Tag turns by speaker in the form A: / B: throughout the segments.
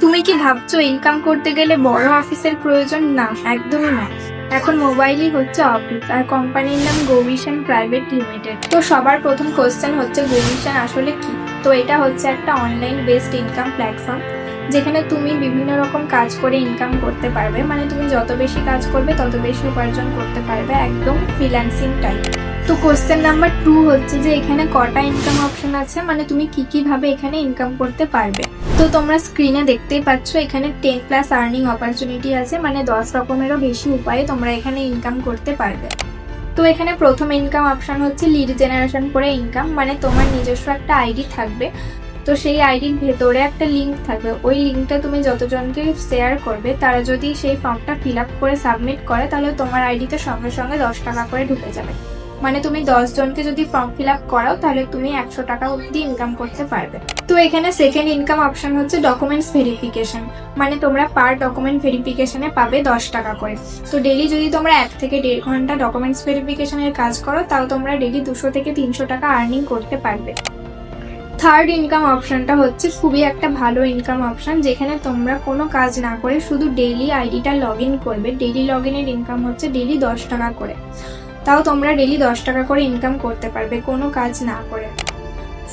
A: তুমি কি ভাবছ ইনকাম করতে গেলে বড় অফিসের প্রয়োজন? না, একদমই না। এখন মোবাইলই হচ্ছে অফিস আর কোম্পানির নাম গোভিশন প্রাইভেট লিমিটেড তো সবার প্রথম কোশ্চেন হচ্ছে গোভিশন আসলে কি? তো এটা হচ্ছে একটা অনলাইন বেসড ইনকাম প্ল্যাটফর্ম যেখানে তুমি বিভিন্ন রকম কাজ করে ইনকাম করতে পারবে মানে তুমি যত বেশি কাজ করবে, তত বেশি উপার্জন করতে পারবে, একদম ফ্রিল্যান্সিং টাইপ তো কোশ্চেন নাম্বার টু হচ্ছে যে, এখানে কটা ইনকাম অপশন আছে? মানে তুমি কি কি ভাবে এখানে ইনকাম করতে পারবে? তো তোমরা স্ক্রিনে দেখতেই পাচ্ছ, এখানে টেন প্লাস আর্নিং অপরচুনিটি আছে মানে দশ রকমেরও বেশি উপায়ে তোমরা এখানে ইনকাম করতে পারবে। তো এখানে প্রথম ইনকাম অপশন হচ্ছে লিড জেনারেশন করে ইনকাম মানে তোমার নিজস্ব একটা আইডি থাকবে। তো সেই আইডির ভেতরে একটা লিঙ্ক থাকবে। ওই লিঙ্কটা তুমি যতজনকে শেয়ার করবে, তারা যদি সেই ফর্মটা ফিল আপ করে সাবমিট করে, তাহলে তোমার আইডিতে সঙ্গে সঙ্গে দশ টাকা করে ঢুকে যাবে। মানে তুমি দশ জনকে যদি ফর্ম ফিল আপ করাও, তাহলে তুমি একশো টাকা অবধি ইনকাম করতে পারবে। তো এখানে সেকেন্ড ইনকাম অপশন হচ্ছে ডকুমেন্টস ভেরিফিকেশন মানে তোমরা পার ডকুমেন্ট ভেরিফিকেশনে পাবে দশ টাকা করে। তো ডেলি যদি তোমরা এক থেকে দেড় ঘণ্টা ডকুমেন্টস ভেরিফিকেশনের কাজ করো, তাও তোমরা ডেলি দুশো থেকে তিনশো টাকা আর্নিং করতে পারবে। থার্ড ইনকাম অপশানটা হচ্ছে খুবই একটা ভালো ইনকাম অপশান যেখানে তোমরা কোনো কাজ না করে শুধু ডেইলি আইডিটা লগ ইন করবে। ডেইলি লগ ইনের ইনকাম হচ্ছে ডেইলি দশ টাকা করে। তাও তোমরা ডেইলি দশ টাকা করে ইনকাম করতে পারবে কোনো কাজ না করে।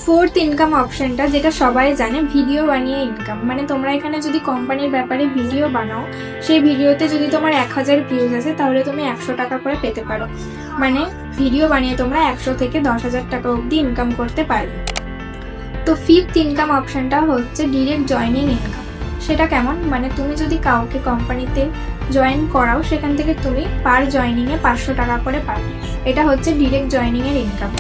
A: ফোর্থ ইনকাম অপশানটা যেটা সবাই জানে ভিডিও বানিয়ে ইনকাম মানে তোমরা এখানে যদি কোম্পানির ব্যাপারে ভিডিও বানাও, সেই ভিডিওতে যদি তোমার এক হাজার ভিউজ আছে তাহলে তুমি একশো টাকা করে পেতে পারো। মানে ভিডিও বানিয়ে তোমরা একশো থেকে দশ হাজার টাকা অবধি ইনকাম করতে পারবে। তো ফিফথ ইনকাম অপশনটা হচ্ছে ডিরেক্ট জয়নিং ইনকাম সেটা কেমন? মানে তুমি যদি কাউকে কোম্পানিতে জয়েন করাও, সেখান থেকে তুমি পার জয়নিংয়ে পাঁচশো টাকা করে পাবে। এটা হচ্ছে ডিরেক্ট জয়নিংয়ের ইনকাম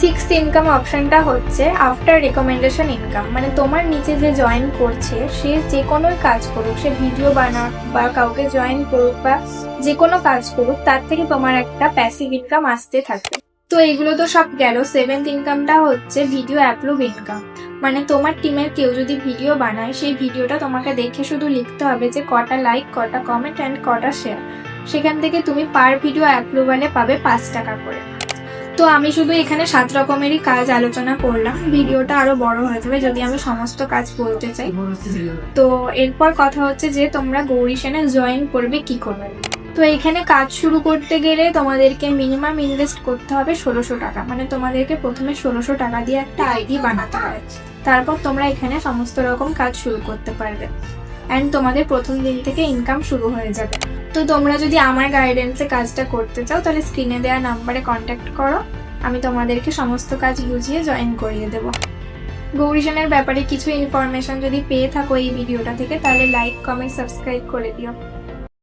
A: সিক্সথ ইনকাম অপশানটা হচ্ছে আফটার রেকমেন্ডেশন ইনকাম মানে তোমার নিচে যে জয়েন করছে, সে যে কোনো কাজ করুক, সে ভিডিও বানাক বা কাউকে জয়েন করুক বা যে কোনো কাজ করুক, তার থেকে তোমার একটা প্যাসিভ ইনকাম আসতে থাকবে। তো এগুলো তো সব গেল। সেভেন্থ ইনকামটা হচ্ছে ভিডিও অ্যাপ্রুভ ইনকাম মানে তোমার টিমের কেউ যদি ভিডিও বানায়, সেই ভিডিওটা তোমাকে দেখে শুধু লিখতে হবে যে কটা লাইক কটা কমেন্ট অ্যান্ড কটা শেয়ার সেখান থেকে তুমি পার ভিডিও অ্যাপ্রুভালে পাবে পাঁচ টাকা করে। তো আমি শুধু এখানে সাত রকমেরই কাজ আলোচনা করলাম। ভিডিওটা আরও বড় হয়ে যাবে যদি আমি সমস্ত কাজ বলতে চাই। তো এরপর কথা হচ্ছে যে তোমরা গৌরী সেনে জয়েন করবে কি করবে তো এখানে কাজ শুরু করতে গেলে তোমাদেরকে মিনিমাম ইনভেস্ট করতে হবে ষোলোশো টাকা। মানে তোমাদেরকে প্রথমে ষোলোশো টাকা দিয়ে একটা আইডি বানাতে হবে তারপর তোমরা এখানে সমস্ত রকম কাজ শুরু করতে পারবে। অ্যান্ড তোমাদের প্রথম দিন থেকে ইনকাম শুরু হয়ে যাবে। তো তোমরা যদি আমার গাইডেন্সে কাজটা করতে চাও, তাহলে স্ক্রিনে দেওয়া নাম্বারে কন্ট্যাক্ট করো। আমি তোমাদেরকে সমস্ত কাজ বুঝিয়ে জয়েন করিয়ে দেবো। গৌরীজনের ব্যাপারে কিছু ইনফরমেশন যদি পেয়ে থাকো এই ভিডিওটা থেকে, তাহলে লাইক কমেন্ট সাবস্ক্রাইব করে দিও।